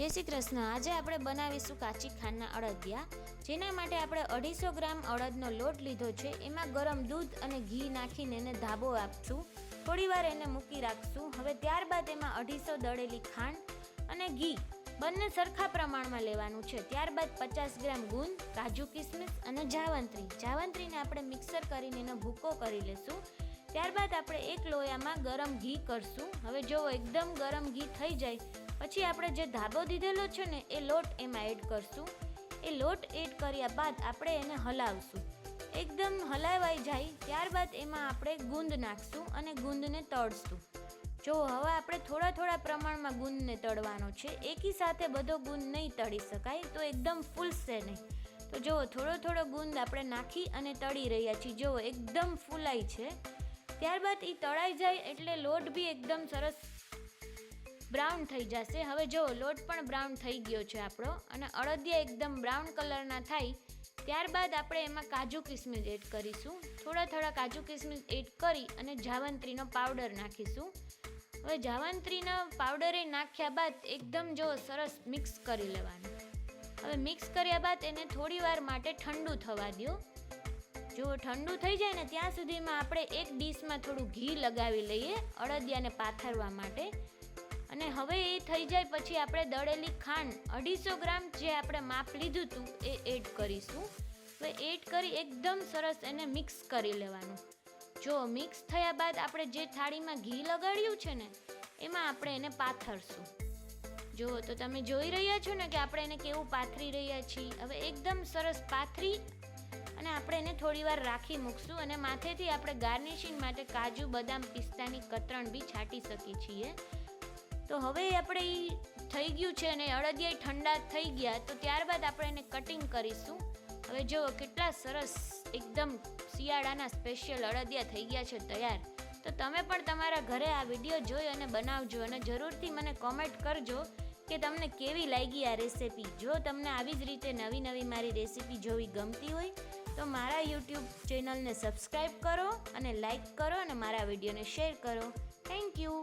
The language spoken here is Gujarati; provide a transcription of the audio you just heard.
જય શ્રી કૃષ્ણ. આજે આપણે બનાવીશું કાચી ખાંડના અડદિયા જેના માટે આપણે અઢીસો ગ્રામ અડદનો લોટ લીધો છે. એમાં ગરમ દૂધ અને ઘી નાખીને એને ધાબો આપશું. થોડીવાર એને મૂકી રાખશું. હવે ત્યારબાદ એમાં અઢીસો દળેલી ખાંડ અને ઘી બંને સરખા પ્રમાણમાં લેવાનું છે. ત્યારબાદ પચાસ ગ્રામ ગુંદ કાજુ કિસમિસ અને જાવંત્રી. જાવંત્રીને આપણે મિક્સર કરીને એનો ભૂકો કરી લેશું. ત્યારબાદ આપણે એક લોયામાં ગરમ ઘી કરશું. હવે જો એકદમ ગરમ ઘી થઈ જાય પછી આપણે જે ધાબો દીધેલો છે ને, એ લોટ એમાં એડ કરશું. એ લોટ એડ કર્યા બાદ આપણે એને હલાવશું. એકદમ હલાવાઈ જાય, ત્યારબાદ એમાં આપણે ગુંદ નાખશું અને ગુંદને તળશું. જો હવે આપણે થોડા થોડા પ્રમાણમાં ગુંદને તળવાનો છે, એકી સાથે બધો ગુંદ નહીં તળી શકાય, તો એકદમ ફૂલશે નહીં. તો જુઓ થોડો થોડો ગુંદ આપણે નાખી અને તળી રહ્યા છીએ જુઓ એકદમ ફૂલાય છે, ત્યારબાદ એ તળાઈ જાય એટલે લોટ બી એકદમ સરસ બ્રાઉન થઈ જશે. હવે જો, લોટ પણ બ્રાઉન થઈ ગયો છે આપણો અને અડદિયા એકદમ બ્રાઉન કલરના થાય, ત્યારબાદ આપણે એમાં કાજુ કિસમિસ એડ કરીશું. થોડા થોડા કાજુ કિસમિસ એડ કરી અને જાવંત્રીનો પાવડર નાખીશું. હવે જાવંત્રીનો પાવડર નાખ્યા બાદ એકદમ જો સરસ મિક્સ કરી લેવાનું. હવે મિક્સ કર્યા બાદ એને થોડી વાર માટે ઠંડુ થવા દો જો ઠંડુ થઈ જાય ને, ત્યાં સુધીમાં આપણે એક ડીશમાં થોડું ઘી લગાવી લઈએ અડદિયાને પાથરવા માટે. હવે થઈ જાય પછી આપણે દળેલી ખાંડ અઢીસો ગ્રામ જે આપણે માપ લીધું હતું એ એડ કરીશું. હવે એડ કરી એકદમ સરસ એને મિક્સ કરી લેવાનું. જો મિક્સ થયા બાદ આપણે જે થાળીમાં ઘી લગાડ્યું છે ને, એમાં આપણે એને પાથરશું. જો તો તમે જોઈ રહ્યા છો ને કે આપણે એને કેવું પાથરી રહ્યા છીએ. હવે એકદમ સરસ પાથરી અને આપણે એને થોડી વાર રાખી મૂકશું અને માથેથી આપણે ગાર્નિશિંગ માટે કાજુ, બદામ, પિસ્તાની કતરણ બી છાંટી શકીએ છીએ. તો હવે આપણે એ થઈ ગયું છે અને અડદિયા ઠંડા થઈ ગયા, તો ત્યારબાદ આપણે એને કટિંગ કરીશું. હવે જો કેટલા સરસ એકદમ શિયાળાના સ્પેશિયલ અડદિયા થઈ ગયા છે તૈયાર. તો તમે પણ તમારા ઘરે આ વીડિયો જોઈ અને બનાવજો અને જરૂરથી મને કોમેન્ટ કરજો કે તમને કેવી લાગી આ રેસીપી જો તમને આવી જ રીતે નવી નવી મારી રેસીપી જોવી ગમતી હોય, તો મારા યુટ્યુબ ચેનલને સબસ્ક્રાઈબ કરો અને લાઈક કરો અને મારા વિડીયોને શેર કરો. Thank you